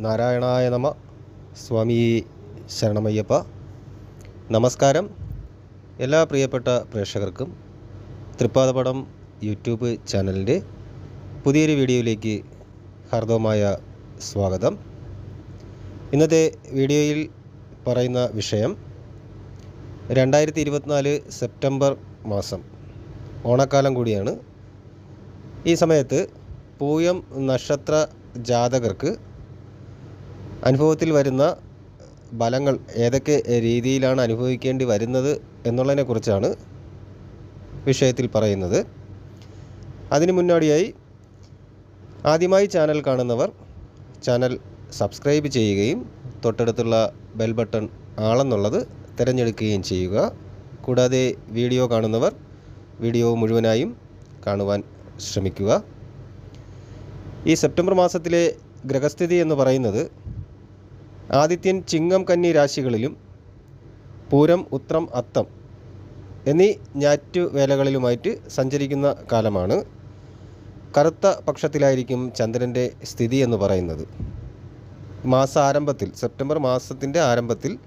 നാരായണായ നമ. സ്വാമി ശരണമയ്യപ്പ. നമസ്കാരം. എല്ലാ പ്രിയപ്പെട്ട പ്രേക്ഷകർക്കും തൃപ്പാദപടം യൂട്യൂബ് ചാനലിന്റെ പുതിയൊരു വീഡിയോയിലേക്ക് ഹാർദവമായ സ്വാഗതം. ഇന്നത്തെ വീഡിയോയിൽ പറയുന്ന വിഷയം രണ്ടായിരത്തി ഇരുപത്തിനാല് സെപ്റ്റംബർ മാസം. ഓണക്കാലം കൂടിയാണ്. ഈ സമയത്ത് പൂയം നക്ഷത്ര ജാതകർക്ക് അനുഭവത്തിൽ വരുന്ന ഫലങ്ങൾ ഏതൊക്കെ രീതിയിലാണ് അനുഭവിക്കേണ്ടി വരുന്നത് എന്നുള്ളതിനെക്കുറിച്ചാണ് വിഷയത്തിൽ പറയുന്നത്. അതിനു മുന്നോടിയായി ആദ്യമായി ചാനൽ കാണുന്നവർ ചാനൽ സബ്സ്ക്രൈബ് ചെയ്യുകയും തൊട്ടടുത്തുള്ള ബെൽ ബട്ടൺ ആളെന്നുള്ളത് തിരഞ്ഞെടുക്കുകയും ചെയ്യുക. കൂടാതെ വീഡിയോ കാണുന്നവർ വീഡിയോ മുഴുവനായും കാണുവാൻ ശ്രമിക്കുക. ഈ സെപ്റ്റംബർ മാസത്തിലെ ഗ്രഹസ്ഥിതി എന്ന് പറയുന്നത് ആദിത്യൻ ചിങ്ങം കന്നി രാശികളിലും പൂരം ഉത്രം അത്തം എന്നീ ഞാറ്റു വേലകളിലുമായിട്ട് സഞ്ചരിക്കുന്ന കാലമാണ് കറുത്ത പക്ഷത്തിലായിരിക്കും ചന്ദ്രന്റെ സ്ഥിതി എന്ന് പറയുന്നത്. മാസ ആരംഭത്തിൽ സെപ്റ്റംബർ മാസത്തിന്റെ ആരംഭത്തിൽ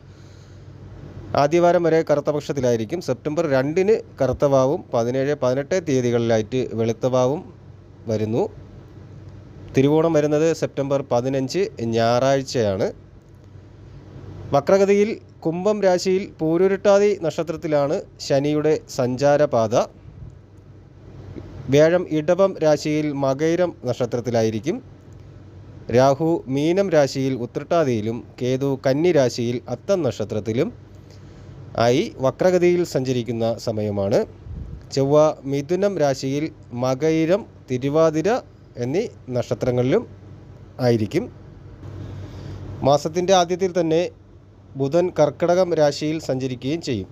ആദ്യവാരം വരെ കറുത്ത പക്ഷത്തിലായിരിക്കും. സെപ്റ്റംബർ രണ്ടിന് കറുത്തവാവും പതിനേഴ് പതിനെട്ട് തീയതികളിലായിട്ട് വെളുത്തവാവും വരുന്നു. തിരുവോണം വരുന്നത് സെപ്റ്റംബർ പതിനഞ്ച് ഞായറാഴ്ചയാണ്. വക്രഗതിയിൽ കുംഭം രാശിയിൽ പൂരുരുട്ടാതി നക്ഷത്രത്തിലാണ് ശനിയുടെ സഞ്ചാരപാത. വ്യാഴം ഇടവം രാശിയിൽ മകൈരം നക്ഷത്രത്തിലായിരിക്കും. രാഹു മീനം രാശിയിൽ ഉത്രട്ടാതിയിലും കേതു കന്നി രാശിയിൽ അത്തം നക്ഷത്രത്തിലും. ആയി വക്രഗതിയിൽ സഞ്ചരിക്കുന്ന സമയമാണ്. ചൊവ്വ മിഥുനം രാശിയിൽ മകൈരം തിരുവാതിര എന്നീ നക്ഷത്രങ്ങളിലും ആയിരിക്കും. മാസത്തിന്റെ ആദ്യത്തിൽ തന്നെ ബുധൻ കർക്കടകം രാശിയിൽ സഞ്ചരിക്കുകയും ചെയ്യും.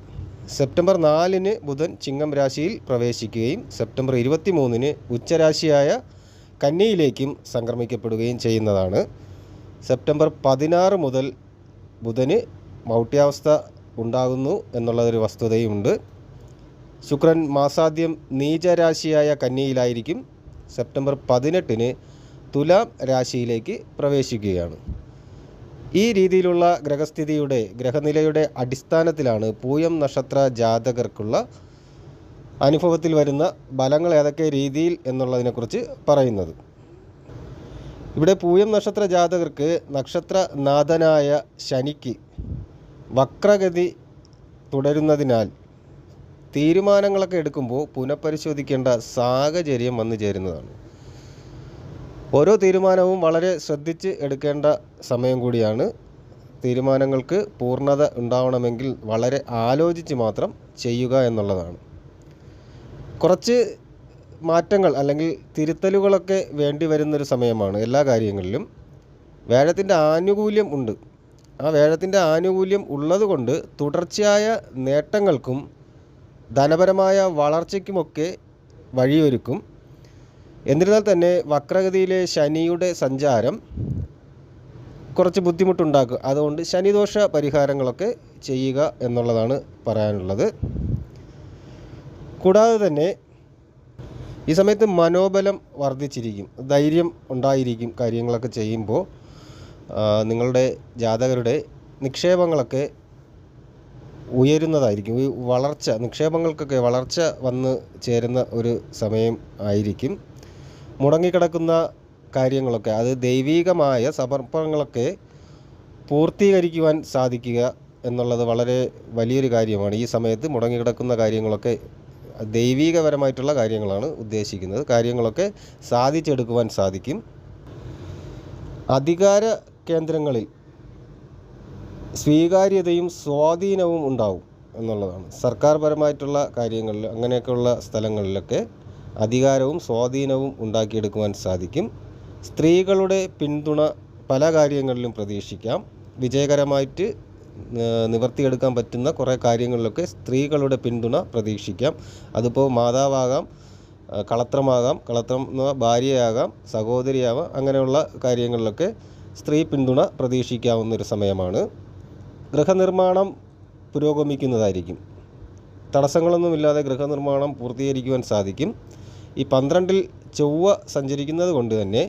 സെപ്റ്റംബർ നാലിന് ബുധൻ ചിങ്ങം രാശിയിൽ പ്രവേശിക്കുകയും സെപ്റ്റംബർ ഇരുപത്തി മൂന്നിന് ഉച്ചരാശിയായ കന്നിയിലേക്കും സംക്രമിക്കപ്പെടുകയും ചെയ്യുന്നതാണ്. സെപ്റ്റംബർ പതിനാറ് മുതൽ ബുധന് മൗട്ട്യാവസ്ഥ ഉണ്ടാകുന്നു എന്നുള്ളതൊരു വസ്തുതയുമുണ്ട്. ശുക്രൻ മാസാദ്യം നീചരാശിയായ കന്നിയിലായിരിക്കും സെപ്റ്റംബർ പതിനെട്ടിന് തുലാം രാശിയിലേക്ക് പ്രവേശിക്കുകയാണ്. ഈ രീതിയിലുള്ള ഗ്രഹസ്ഥിതിയുടെ ഗ്രഹനിലയുടെ അടിസ്ഥാനത്തിലാണ് പൂയം നക്ഷത്ര ജാതകർക്കുള്ള അനുഭവത്തിൽ വരുന്ന ഫലങ്ങൾ ഏതൊക്കെ രീതിയിൽ എന്നുള്ളതിനെക്കുറിച്ച് പറയുന്നത്. ഇവിടെ പൂയം നക്ഷത്ര ജാതകർക്ക് നക്ഷത്രനാഥനായ ശനിക്ക് വക്രഗതി തുടരുന്നതിനാൽ തീരുമാനങ്ങളൊക്കെ എടുക്കുമ്പോൾ പുനഃപരിശോധിക്കേണ്ട സാഹചര്യം വന്നു ചേരുന്നതാണ്. ഓരോ തീരുമാനവും വളരെ ശ്രദ്ധിച്ച് എടുക്കേണ്ട സമയം കൂടിയാണ്. തീരുമാനങ്ങൾക്ക് പൂർണത ഉണ്ടാവണമെങ്കിൽ വളരെ ആലോചിച്ച് മാത്രം ചെയ്യുക എന്നുള്ളതാണ്. കുറച്ച് മാറ്റങ്ങൾ അല്ലെങ്കിൽ തിരുത്തലുകളൊക്കെ വേണ്ടി വരുന്നൊരു സമയമാണ് എല്ലാ കാര്യങ്ങളിലും. വേഴത്തിന്റെ ആനുകൂല്യം ഉണ്ട്. ആ വേഴത്തിന്റെ ആനുകൂല്യം ഉള്ളതുകൊണ്ട് തുടർച്ചയായ നേട്ടങ്ങൾക്കും ധനപരമായ വളർച്ചയ്ക്കുമൊക്കെ വഴിയൊരുക്കും. എന്നിരുന്നാൽ തന്നെ വക്രഗതിയിലെ ശനിയുടെ സഞ്ചാരം കുറച്ച് ബുദ്ധിമുട്ടുണ്ടാക്കും. അതുകൊണ്ട് ശനിദോഷ പരിഹാരങ്ങളൊക്കെ ചെയ്യുക എന്നുള്ളതാണ് പറയാനുള്ളത്. കൂടാതെ തന്നെ ഈ സമയത്ത് മനോബലം വർദ്ധിച്ചിരിക്കും. ധൈര്യം ഉണ്ടായിരിക്കും കാര്യങ്ങളൊക്കെ ചെയ്യുമ്പോൾ നിങ്ങളുടെ ജാതകരുടെ നിക്ഷേപങ്ങളൊക്കെ ഉയരുന്നതായിരിക്കും. ഈ വളർച്ച നിക്ഷേപങ്ങൾക്കൊക്കെ വളർച്ച വന്ന് ചേരുന്ന ഒരു സമയം ആയിരിക്കും. മുടങ്ങിക്കിടക്കുന്ന കാര്യങ്ങളൊക്കെ അത് ദൈവീകമായ സമർപ്പണങ്ങളൊക്കെ പൂർത്തീകരിക്കുവാൻ സാധിക്കുക എന്നുള്ളത് വളരെ വലിയൊരു കാര്യമാണ്. ഈ സമയത്ത് മുടങ്ങിക്കിടക്കുന്ന കാര്യങ്ങളൊക്കെ ദൈവീകപരമായിട്ടുള്ള കാര്യങ്ങളാണ് ഉദ്ദേശിക്കുന്നത്. കാര്യങ്ങളൊക്കെ സാധിച്ചെടുക്കുവാൻ സാധിക്കും. അധികാര കേന്ദ്രങ്ങളിൽ സ്വീകാര്യതയും സ്വാധീനവും ഉണ്ടാവും എന്നുള്ളതാണ്. സർക്കാർ പരമായിട്ടുള്ള കാര്യങ്ങളിൽ അങ്ങനെയൊക്കെയുള്ള സ്ഥലങ്ങളിലൊക്കെ അധികാരവും സ്വാധീനവും ഉണ്ടാക്കിയെടുക്കുവാൻ സാധിക്കും. സ്ത്രീകളുടെ പിന്തുണ പല കാര്യങ്ങളിലും പ്രതീക്ഷിക്കാം. വിജയകരമായിട്ട് നിവർത്തിയെടുക്കാൻ പറ്റുന്ന കുറേ കാര്യങ്ങളിലൊക്കെ സ്ത്രീകളുടെ പിന്തുണ പ്രതീക്ഷിക്കാം. അതിപ്പോൾ മാതാവാകാം കളത്രമാകാം കളത്രം ഭാര്യയാകാം സഹോദരിയാവാം അങ്ങനെയുള്ള കാര്യങ്ങളിലൊക്കെ സ്ത്രീ പിന്തുണ പ്രതീക്ഷിക്കാവുന്നൊരു സമയമാണ്. ഗൃഹനിർമ്മാണം പുരോഗമിക്കുന്നതായിരിക്കും. തടസ്സങ്ങളൊന്നുമില്ലാതെ ഗൃഹനിർമ്മാണം പൂർത്തീകരിക്കുവാൻ സാധിക്കും. ഈ പന്ത്രണ്ടിൽ ചൊവ്വ സഞ്ചരിക്കുന്നത് കൊണ്ട് തന്നെ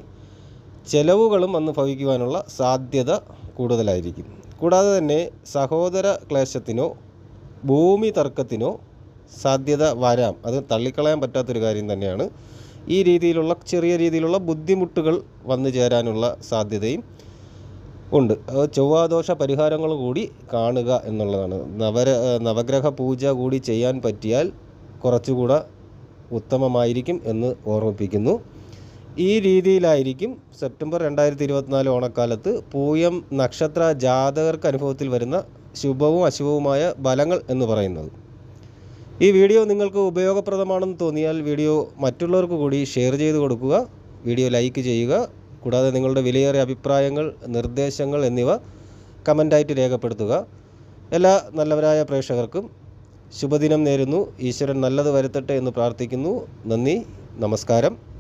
ചെലവുകളും അന്ന് ഭവിക്കുവാനുള്ള സാധ്യത കൂടുതലായിരിക്കും. കൂടാതെ തന്നെ സഹോദര ക്ലേശത്തിനോ ഭൂമി തർക്കത്തിനോ സാധ്യത വരാം. അത് തള്ളിക്കളയാൻ പറ്റാത്തൊരു കാര്യം തന്നെയാണ്. ഈ രീതിയിലുള്ള ചെറിയ രീതിയിലുള്ള ബുദ്ധിമുട്ടുകൾ വന്നു ചേരാനുള്ള സാധ്യതയും ഉണ്ട്. ചൊവ്വാദോഷ പരിഹാരങ്ങൾ കൂടി കാണുക എന്നുള്ളതാണ്. നവര നവഗ്രഹ പൂജ കൂടി ചെയ്യാൻ പറ്റിയാൽ കുറച്ചുകൂടെ ഉത്തമമായിരിക്കും എന്ന് ഓർമ്മിപ്പിക്കുന്നു. ഈ രീതിയിലായിരിക്കും സെപ്റ്റംബർ രണ്ടായിരത്തി ഇരുപത്തിനാല് ഓണക്കാലത്ത് പൂയം നക്ഷത്ര ജാതകർക്ക് അനുഭവത്തിൽ വരുന്ന ശുഭവും അശുഭവുമായ ബലങ്ങൾ എന്ന് പറയുന്നത്. ഈ വീഡിയോ നിങ്ങൾക്ക് ഉപയോഗപ്രദമാണെന്ന് തോന്നിയാൽ വീഡിയോ മറ്റുള്ളവർക്ക് കൂടി ഷെയർ ചെയ്ത് കൊടുക്കുക. വീഡിയോ ലൈക്ക് ചെയ്യുക. കൂടാതെ നിങ്ങളുടെ വിലയേറിയ അഭിപ്രായങ്ങൾ നിർദ്ദേശങ്ങൾ എന്നിവ കമന്റായിട്ട് രേഖപ്പെടുത്തുക. എല്ലാ നല്ലവരായ പ്രേക്ഷകർക്കും ശുഭദിനം നേരുന്നു. ഈശ്വരൻ നല്ലത് വരുത്തട്ടെ എന്ന് പ്രാർത്ഥിക്കുന്നു. നന്ദി. നമസ്കാരം.